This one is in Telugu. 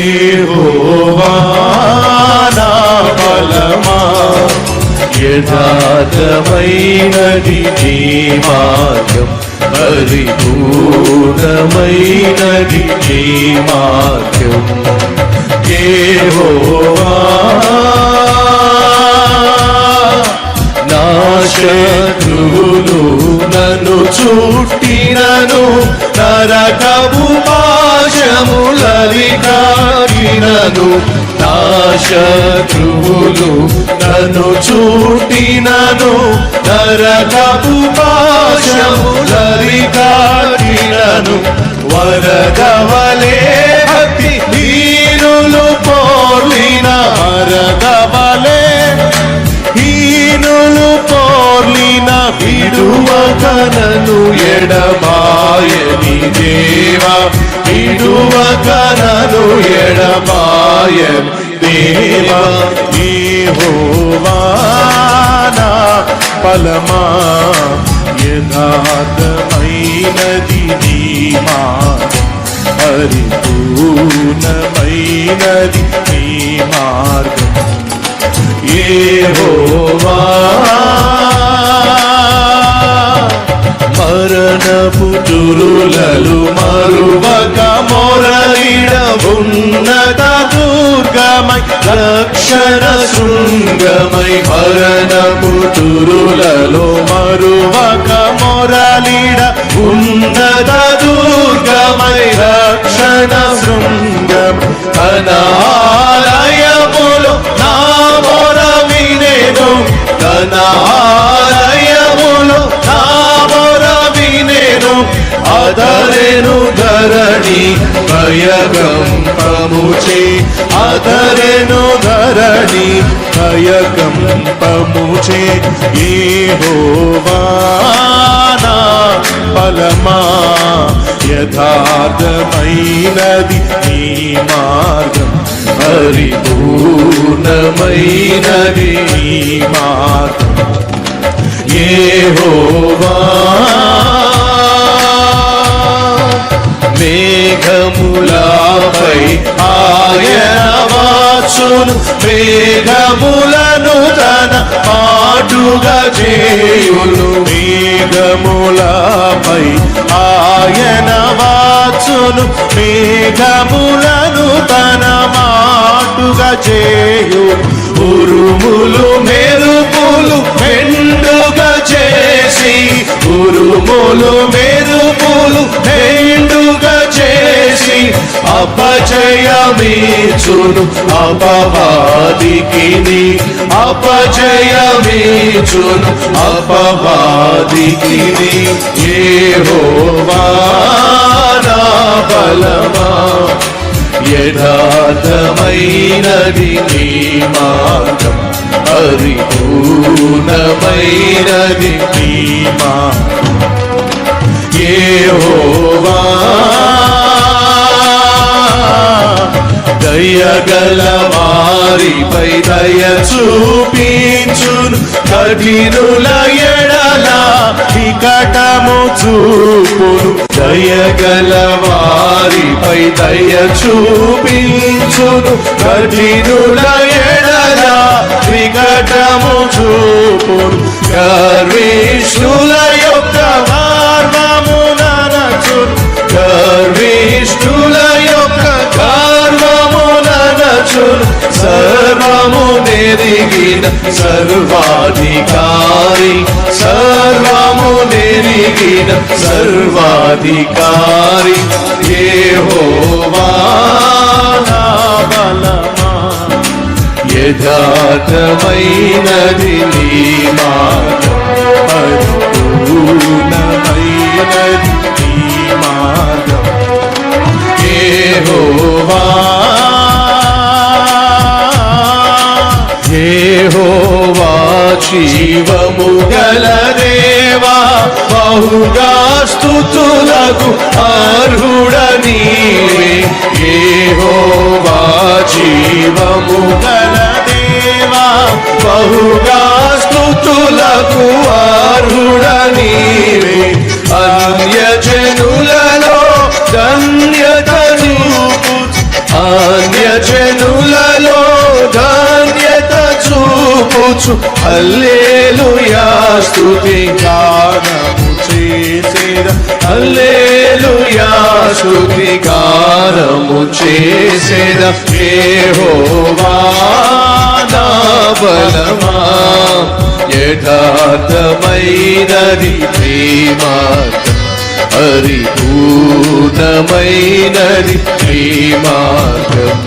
యెహోవా నా బలమా? యథార్థమైనది నీ మార్గం పరిపూర్ణమైనది నీ మార్గం. యెహోవా నా శత్రువులు నన్ను చుట్టినను నరకము పాశములవి కాకినను నాశత్రువులు నన్ను చుట్టినను నరకము పాశములవి కాకినను వరదవలే భక్తి హీనులు పోర్లిన వరదవలే హీనులు పోర్లిన విడువకనను ఎడబాయని దేవా. నను ఎడబాయని. దేవా యెహోవానా ఫలమా యథార్థమైనది నీ మార్గం పరిపూర్ణమైనది నీ మార్గం. ఏ హో దుర్గమై రక్షణ శృంగమై మరణపు తురులలో మరువక మొరలిడ ఉన్నత దుర్గమై రక్షణ శృంగం అనాలయములు నా మొర వినేను తనాలయములు నా మొర వినేను అదరెను ధరణి భయగం భయకంపముచే అదరెను ధరణి భయకంపముచే ఏ ఏహోవానా ఫలమా యథార్థమైనది నీ మార్గం పరిపూర్ణమైనది నీ మార్గం. ఏ హోవా వాచును మేఘములను తన పాటుగా చేయును. మేఘములపై ఆయన వాచును మేఘములను తన మాటుగా చేయు ఉరుములు మెరుపులు మెండుగా చేసి ఉరుములు మెరుపులు మెండుగా అపజయమీచును అపవాదికి అపజయమీచును అపవాదికి ఏహోవా నా బలమా యథార్థమైనది నీ మార్గం పరిపూర్ణమైనది నీ మార్గం. యెహోవా దయగల వారిపై దయ చూపించును. కఠినుల ఎడల వికటము చూపును. దయగల వారిపై దయ చూపించును. కఠినుల ఎడల నరచును సర్వము నెరిగిన సర్వాధికారి సర్వము నెరిగిన సర్వాధికారి యెహోవా నా బలమా. యథార్థమైనది నీ మార్గం పరిపూర్ణమైనది. జీవము గల దేవా బహుగా స్తుతులకు అర్హుడ నీవే యెహోవా. జీవము గల దేవా బహుగా స్థుతులకు అర్హుడ పాడుచు హల్లేలుయా స్తుతి గానము చేసేద. హల్లేలుయా స్తుతి గానము చేసేద. యెహోవా నా బలమా యథార్థమైనది ప్రేమార్థం. హరిపూర్ణమైనది ప్రేమార్థం.